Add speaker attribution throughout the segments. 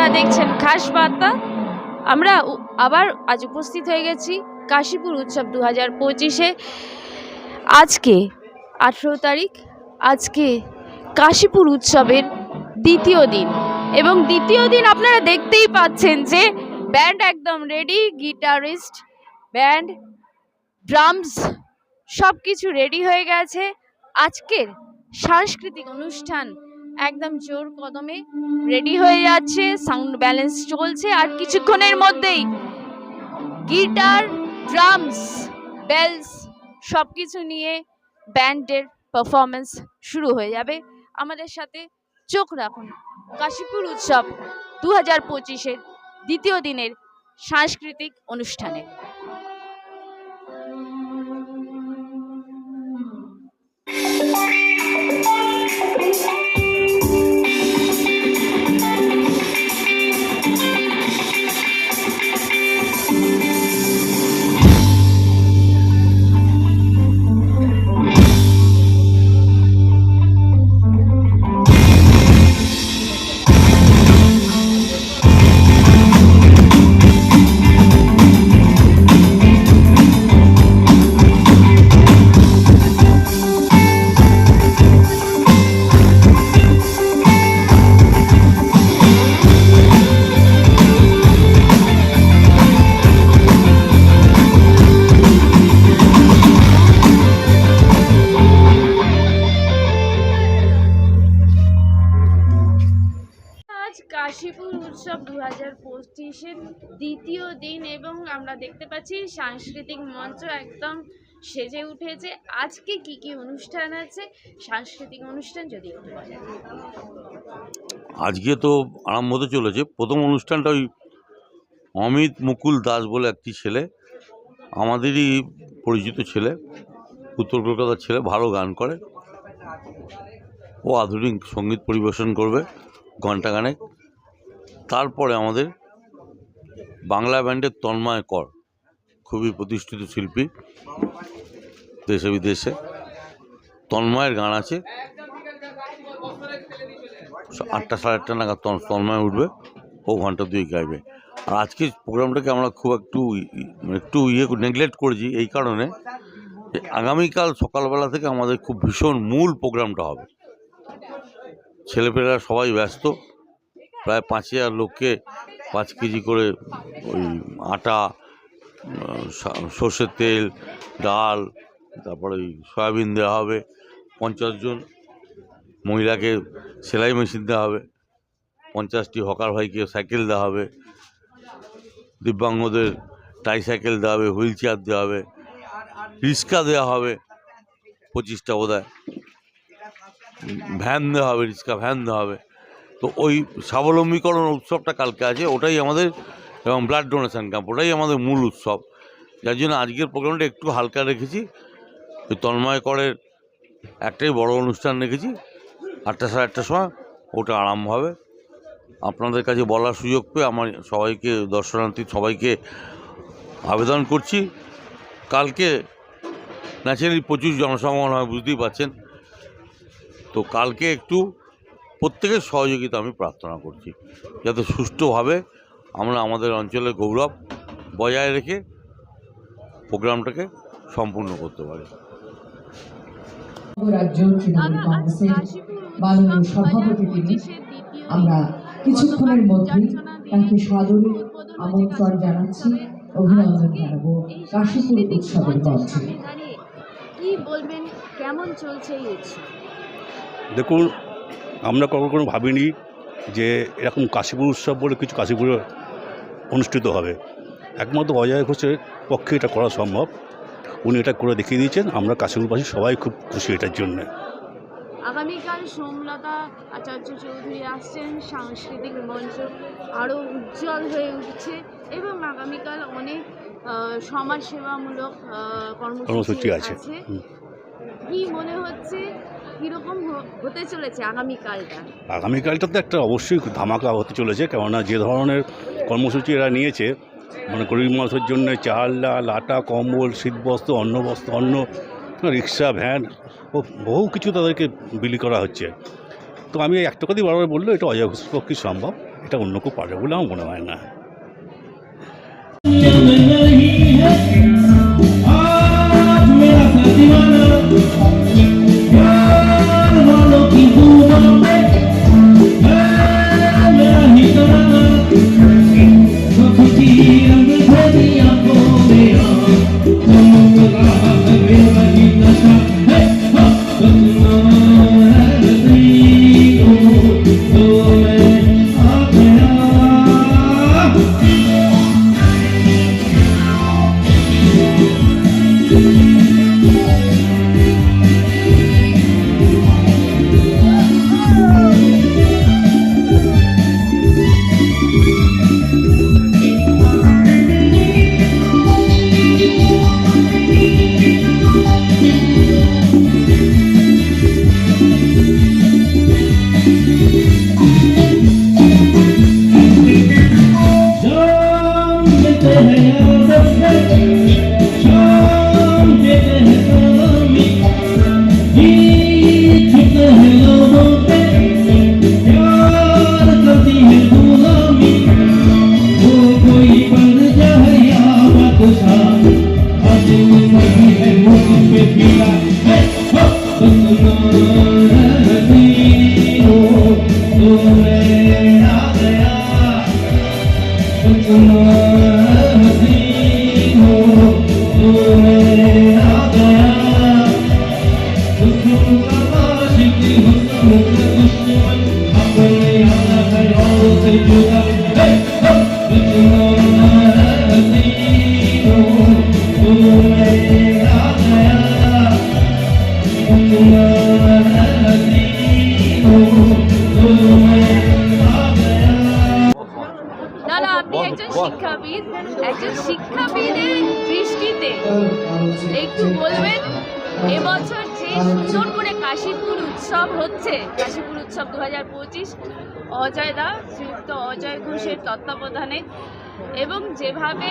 Speaker 1: আপনারা দেখছেন খাস বার্তা। আমরা আবার আজ উপস্থিত হয়ে গেছি কাশীপুর উৎসব দু হাজার পঁচিশে। আজকে আঠেরো তারিখ, আজকে কাশীপুর উৎসবের দ্বিতীয় দিন। এবং দ্বিতীয় দিন আপনারা দেখতেই পাচ্ছেন যে ব্যান্ড একদম রেডি, গিটারিস্ট, ব্যান্ড, ড্রামস সব কিছু রেডি হয়ে গেছে। আজকের সাংস্কৃতিক অনুষ্ঠান একদম জোর কদমে রেডি হয়ে যাচ্ছে সাউন্ড ব্যালেন্স চলছে আর কিছুক্ষণের মধ্যেই গিটার ড্রামস বেলস সব কিছু নিয়ে ব্যান্ডের পারফরমেন্স শুরু হয়ে যাবে। আমাদের সাথে চোখ রাখুন, কাশীপুর উৎসব দু হাজার দ্বিতীয় দিনের সাংস্কৃতিক অনুষ্ঠানে। আজ কাশীপুর উৎসব দু হাজার পঁচিশের দ্বিতীয় দিন এবং আমরা দেখতে পাচ্ছি সাংস্কৃতিক মঞ্চ একদম সেজে উঠেছে। আজকে কি কি অনুষ্ঠান আছে? সাংস্কৃতিক অনুষ্ঠান যদি
Speaker 2: আজকে তো আরম্ভ হতে চলেছে। প্রথম অনুষ্ঠানটা ওই অমিত মুকুল দাস বলে একটি ছেলে, আমাদেরই পরিচিত ছেলে, উত্তর কলকাতার ছেলে, ভালো গান করে। ও আধুনিক সংগীত পরিবেশন করবে। ঘণ্টাখানেক। তারপরে আমাদের বাংলা ব্যান্ডের তন্ময় কর, খুবই প্রতিষ্ঠিত শিল্পী দেশে বিদেশে। তন্ময়ের গান আছে। আটটা সাড়ে আটটা নাগাদ তন- তন্ময় উঠবে, ও ঘণ্টা দুই গাইবে। আর আজকে প্রোগ্রামটাকে আমরা খুব একটু মানে একটু ইয়ে নেগলেক্ট করেছি এই কারণে যে আগামীকাল সকালবেলা থেকে আমাদের খুব ভীষণ মূল প্রোগ্রামটা হবে। ছেলেপেলেরা সবাই ব্যস্ত। প্রায় পাঁচ হাজার লোককে পাঁচ কেজি করে ওই আটা সর্ষের তেল, ডাল, তারপরে ওই সয়াবিন দেওয়া হবে, পঞ্চাশ জন মহিলাকে সেলাই মেশিন দেওয়া হবে, পঞ্চাশটি হকার ভাইকে সাইকেল দেওয়া হবে, দিব্যাঙ্গদের ট্রাইসাইকেল দেওয়া হবে হুইল চেয়ার দেওয়া হবে, রিক্সা দেওয়া হবে, পঁচিশটা বোধ হয় ভ্যান দেওয়া হবে, রিক্সা ভ্যান দেওয়া হবে। তো ওই স্বাবলম্বীকরণ উৎসবটা কালকে আছে, ওটাই আমাদের এবং ব্লাড ডোনেশন ক্যাম্প ওটাই আমাদের মূল উৎসব। যার জন্য আজকের প্রোগ্রামটা একটু হালকা রেখেছি, ওই তন্ময় করের একটাই বড় অনুষ্ঠান রেখেছি, আটটা সাড়ে আটটার সময়, ওটা আরম্ভ হবে। আপনাদের কাছে বলার সুযোগ পেয়ে আমার সবাইকে, দর্শনার্থী সবাইকে আবেদন করছি। কালকে ন্যাচারালি প্রচুর জনসমাগম হয়, বুঝতেই পারছেন। তো কালকে একটু প্রত্যেকের সহযোগিতা আমি প্রার্থনা করছি যাতে সুষ্ঠুভাবে আমরা আমাদের অঞ্চলের গৌরব বজায় রেখে প্রোগ্রামটাকে সম্পূর্ণ করতে পারি।
Speaker 3: রাজ্য তৃণমূল কংগ্রেসের মাননীয় সভাপতি তিনি আমরা কিছুক্ষণের মধ্যেই তাকে সাদরে আমন্ত্রণ জানাচ্ছি অভিনন্দন জানাব কাশীপুর উৎসবের মঞ্চে।
Speaker 1: কি বলবেন কেমন চলছে এই উৎসব?
Speaker 4: দেখুন আমরা কখনো কোনো ভাবিনি যে এরকম কাশীপুর উৎসব বলে কিছু কাশীপুরে অনুষ্ঠিত হবে। একমাত্র অজয় ঘোষের পক্ষে এটা করা সম্ভব। উনি এটা করে দেখিয়ে দিয়েছেন আমরা কাশীপুরবাসী সবাই খুব খুশি এটার জন্যে।
Speaker 1: আগামীকাল সোমলতা আচার্য চৌধুরী আসছেন সাংস্কৃতিক মঞ্চ আরও উজ্জ্বল হয়ে উঠছে এবং আগামীকাল অনেক সমাজসেবামূলক
Speaker 4: কর্মসূচি। আছে।
Speaker 1: কি মনে হচ্ছে কীরকম হতে চলেছে আগামীকালটা?
Speaker 4: আগামীকালটা তো একটা অবশ্যই ধামাকা হতে চলেছে, কেননা যে ধরনের কর্মসূচি এরা নিয়েছে মানে গরিব মানুষের জন্য চাল, ডাল, আটা, কম্বল, শীতবস্ত্র, অন্নবস্ত্র, অন্ন, রিক্সা, ভ্যান ও বহু কিছু তাদেরকে বিলি করা হচ্ছে। তো আমি একটা কথাই বারবার বলল, এটা অজয় ঘোষের পক্ষে সম্ভব, এটা অন্য কেউ পারবে বলে আমার মনে হয় না।
Speaker 1: Yeah. শিক্ষাবিদের দৃষ্টিতে একটু বলবেন, এবছর যে সুন্দর করে কাশীপুর উৎসব হচ্ছে, কাশীপুর উৎসব দু হাজার পঁচিশ, অজয় দা, শ্রীযুক্ত অজয় ঘোষের তত্ত্বাবধানে, এবং যেভাবে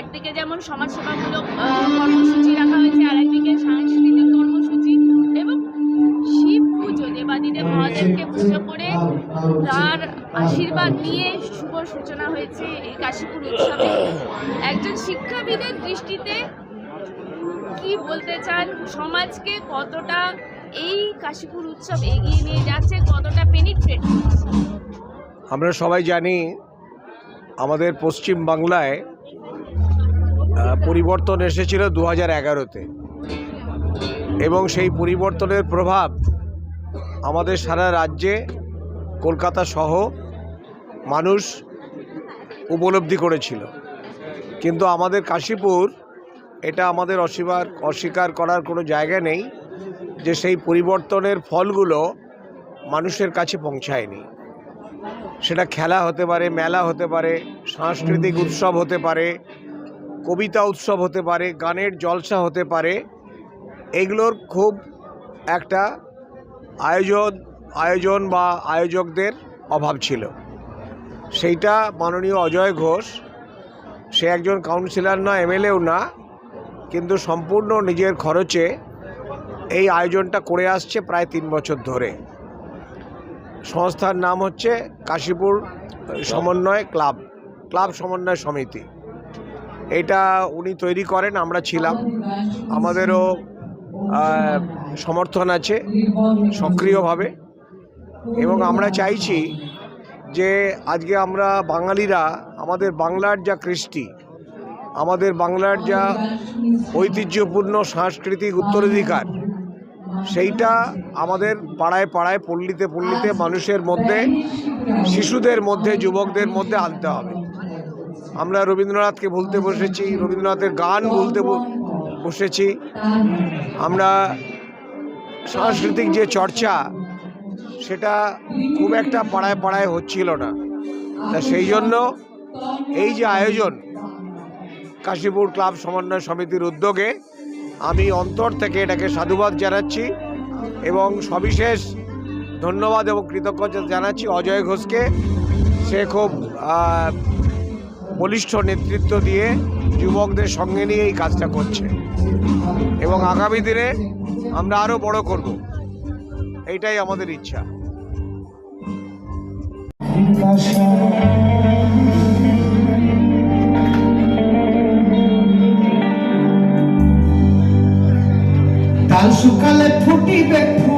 Speaker 1: একদিকে যেমন সমাজসেবামূলক কর্মসূচি রাখা হয়েছে আর একদিকে সাংস্কৃতিক শিব পুজো মহাদেবকে পুজো করে তার আশীর্বাদ নিয়ে শুভ সূচনা হয়েছে এই কাশীপুর উৎসবে। একজন শিক্ষাবিদের দৃষ্টিতে কি বলতে চান? সমাজকে কতটা এই কাশীপুর উৎসব এগিয়ে নিয়ে যাচ্ছে, কতটা পেনিট্রেট
Speaker 5: আমরা সবাই জানি আমাদের পশ্চিম বাংলায় পরিবর্তন এসেছিল দু হাজার এগারোতে। এবং সেই পরিবর্তনের প্রভাব আমাদের সারা রাজ্যে, কলকাতা সহ মানুষ উপলব্ধি করেছিল। কিন্তু আমাদের কাশীপুর, এটা আমাদের অস্বীকার অস্বীকার করার কোনো জায়গা নেই যে সেই পরিবর্তনের ফলগুলো মানুষের কাছে পৌঁছায়নি। সেটা খেলা হতে পারে, মেলা হতে পারে, সাংস্কৃতিক উৎসব হতে পারে, কবিতা উৎসব হতে পারে, গানের জলসা হতে পারে, এগুলোর খুব একটা আয়োজন আয়োজন বা আয়োজকদের অভাব ছিল। সেইটা মাননীয় অজয় ঘোষ, সে একজন কাউন্সিলর না এমএলএও না, কিন্তু সম্পূর্ণ নিজের খরচে এই আয়োজনটা করে আসছে প্রায় তিন বছর ধরে। সংস্থার নাম হচ্ছে কাশীপুর সমন্বয় ক্লাব ক্লাব সমন্বয় সমিতি। এটা উনি তৈরি করেন, আমরা ছিলাম। আমাদেরও সমর্থন আছে, সক্রিয়ভাবে। এবং আমরা চাইছি যে আজকে আমরা বাঙালিরা, আমাদের বাংলার যা কৃষ্টি, আমাদের বাংলার যা ঐতিহ্যপূর্ণ সাংস্কৃতিক উত্তরাধিকার, সেইটা আমাদের পাড়ায় পাড়ায়, পল্লীতে পল্লীতে মানুষের মধ্যে, শিশুদের মধ্যে, যুবকদের মধ্যে আনতে হবে। আমরা রবীন্দ্রনাথকে ভুলতে বসেছি, রবীন্দ্রনাথের গান ভুলতে ব- বসেছি। আমরা সাংস্কৃতিক যে চর্চা, সেটা খুব একটা পাড়ায় পাড়ায় হচ্ছিল না। তা সেই জন্য এই যে আয়োজন কাশীপুর ক্লাব সমন্বয় সমিতির উদ্যোগে, আমি অন্তর থেকে এটাকে সাধুবাদ জানাচ্ছি এবং সবিশেষ ধন্যবাদ এবং কৃতজ্ঞতা জানাচ্ছি অজয় ঘোষকে। সে খুব বলিষ্ঠ নেতৃত্ব দিয়ে যুবকদের সঙ্গে নিয়ে এই কাজটা করছে। এবং আগামী দিনে আমরা আরও বড় করব। এইটাই আমাদের ইচ্ছা।
Speaker 6: কাল সকালে ফুটিবে ফুল।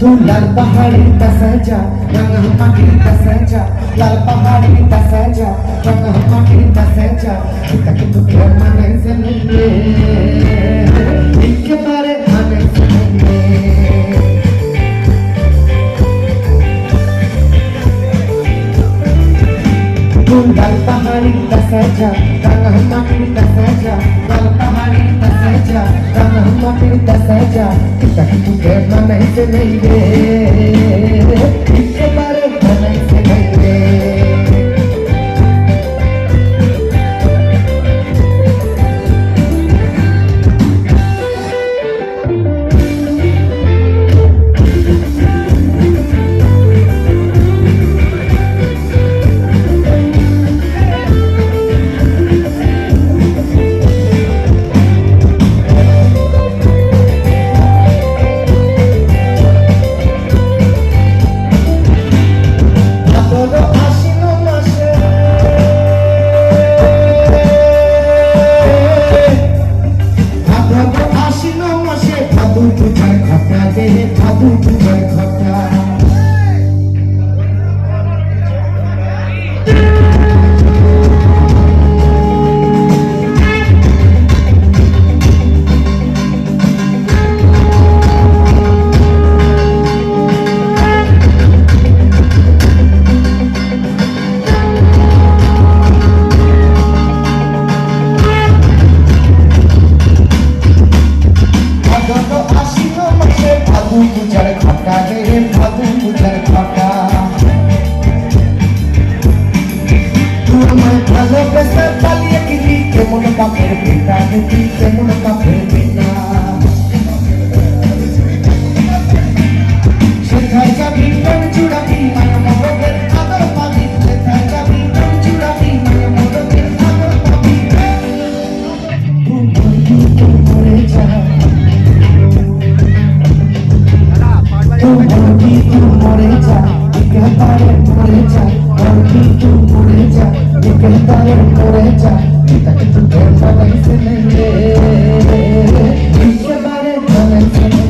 Speaker 6: तू लाल पहाड़ी तसजा रंग मकड़ी तसजा लाल पहाड़ी तसजा रंग मकड़ी तसजा तक तू मन से मिले। इनके बारे हमें ढूंढल पहाड़ी तसजा रंग हम्मा के तसजा रंग पहाड़ी तसजा रंग हम्मा के तसजा तक तू करना नहीं से नहीं रे इसके बारे भलाई से नहीं रे মাসে ভাদু পূজার ঘটা দেহে ভাদু পূজার ঘটা তুই আমায় ভালোবেসে পালিয়ে গেলি কেমন কাপের পিতা দেখি কেমন কাপের পিতা সেথায় যাবি কোন চূড়াবি একেবারে মরে যা তাকে তুই বেফাদাই সে নেই একেবারে ফাদাই সে নেই